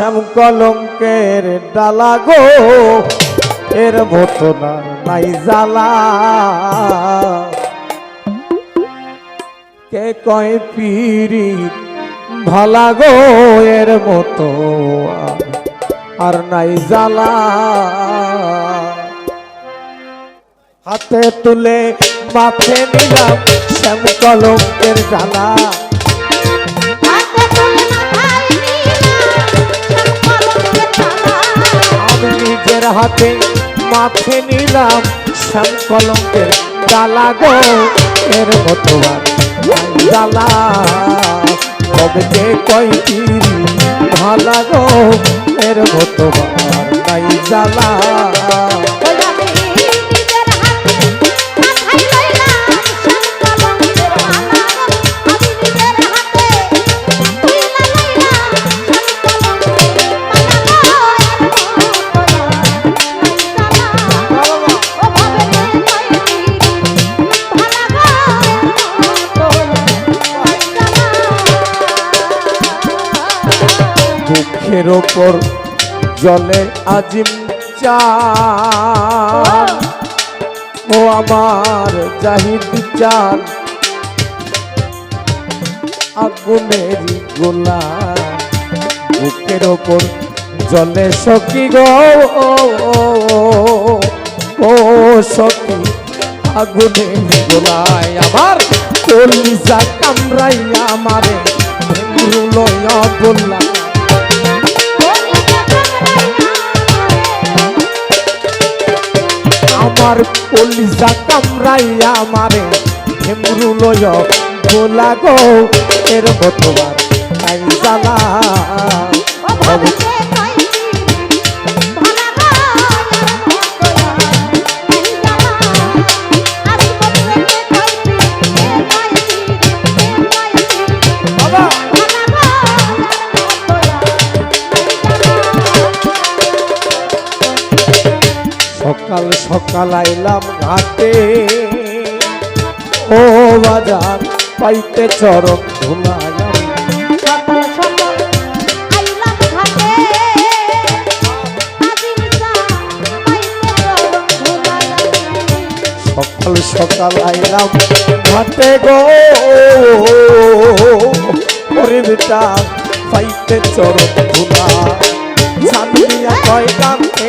শ্যাম কলঙ্কের ডালা গো, এর মতো না, নাই জ্বালা। কে কয় পিরি ভালা গো, এর মতো আর নাই জ্বালা। হাতে তুলে মাথে নিলাম শ্যাম কলঙ্কের ডালা। হাতে মাথে নিলাম শ্যাম কলঙ্কের ডালা গো। এর মতো জ্বালা। তবে কে কয় পিরি ভালা গো, এর মতো নাই জ্বালা। বুকের ওপর জলে আজিম চান ও আমার জাহিদ চান আগুনের গোলা বুকের ওপর জলে সকি গো। ও সখী, আগুনের গোলায় আমার কলিজা কামড়াইয়া আমারে লয়া বললা আমার কলিজা কামড়াইয়া আমারে হেমরু লয় গোলা গো এর কতবার জ্বালা। আইলাম ঘাটে। ও বাজার পাইতে চরম ধুলাইলাম সকাল সকাল আইলাম ঘাটে গো। পাইতে চরম ধুলা ছানিয়া কয় কানতে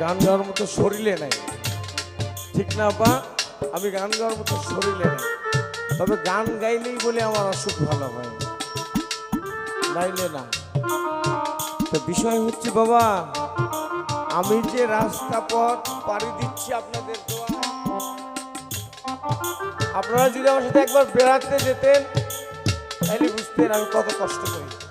গান গাওয়ার মতো শরীরে নাই। ঠিক না পা আমি গান গাওয়ার মতো শরীরে নাই। তবে গান গাইলেই বলে আমার অসুখ ভালো হয়। গাইলে না। তো বিষয় হচ্ছে, বাবা, আমি যে রাস্তা পথ পাড়ি দিচ্ছি আপনাদের আপনারা যদি আমার সাথে একবার বেড়াতে যেতেন, তাহলে বুঝতেন আমি কত কষ্ট করি।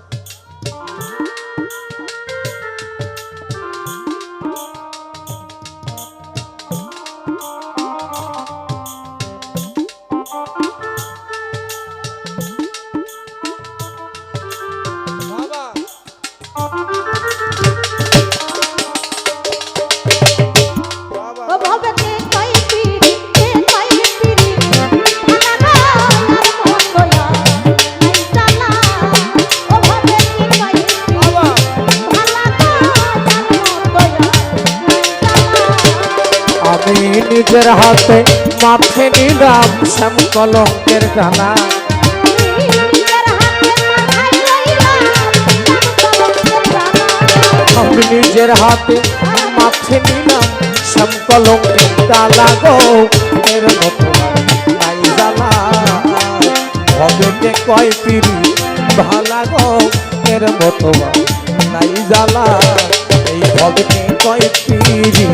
নিজের হাতে মাথে নিলাম শ্যাম কলঙ্কের লইলাম আমি নিজের হাতে মাথে নিলাম কলম কলম এর নাই জানা ভজনে কয় পিড়ি ভালা গো। এর মতো নাই জানা এই ভজনে কয় পিড়ি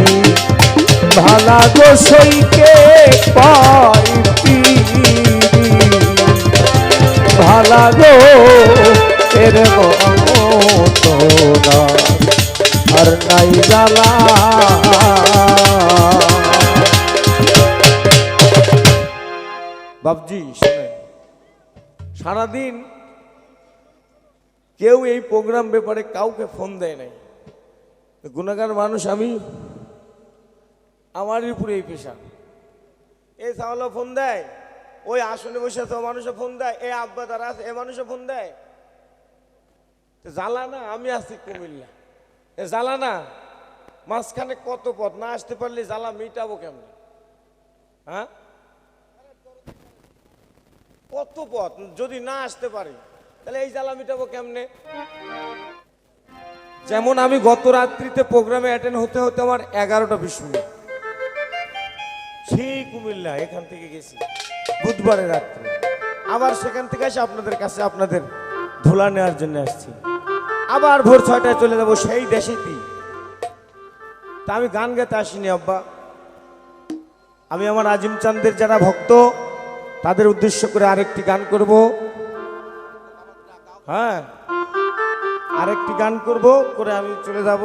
ভালা গো সইকে পিড়ি ভালা গো এর মতো আর নাই জানা বাবজি শোনেন সারাদিন কেউ এই প্রোগ্রাম ব্যাপারে কাউকে ফোন দেয় নাই। গুণাগার মানুষ আমি, আমারই উপরে এই পেশা এই সাওয়ালা ফোন দেয়, ওই আসনে বসে আছে মানুষে ফোন দেয় এ আব্বা তারা আছে, এ মানুষে ফোন দেয়। তো জ্বালা না আমি আছি কুমিল্লা। এ জ্বালা না মাঝখানে কত পথ, না আসতে পারলে জ্বালা মিটাবো কেমন? হ্যাঁ? কত পথ যদি না আসতে পারি, তাহলে এই জ্বালা মিটাবো কেমনে? যেমন আমি গত রাত্রিতে প্রোগ্রামে অ্যাটেন্ড হতে হতে আমার এগারোটা বিশ মিনিট। সেই কুমিল্লা, এখান থেকে গেছি বুধবারের রাত্রে। আবার সেখান থেকে এসে আপনাদের কাছে আপনাদের ধুলা নেওয়ার জন্য আসছি। আবার ভোর ছয়টায় চলে যাব সেই দেশেতেই। তা আমি গান গাইতে আসিনি, আব্বা। আমি আমার আজিম চান্দের যারা ভক্ত তাদের উদ্দেশ্য করে আরেকটি গান করব। হ্যাঁ আরেকটি গান করব করে আমি চলে যাব।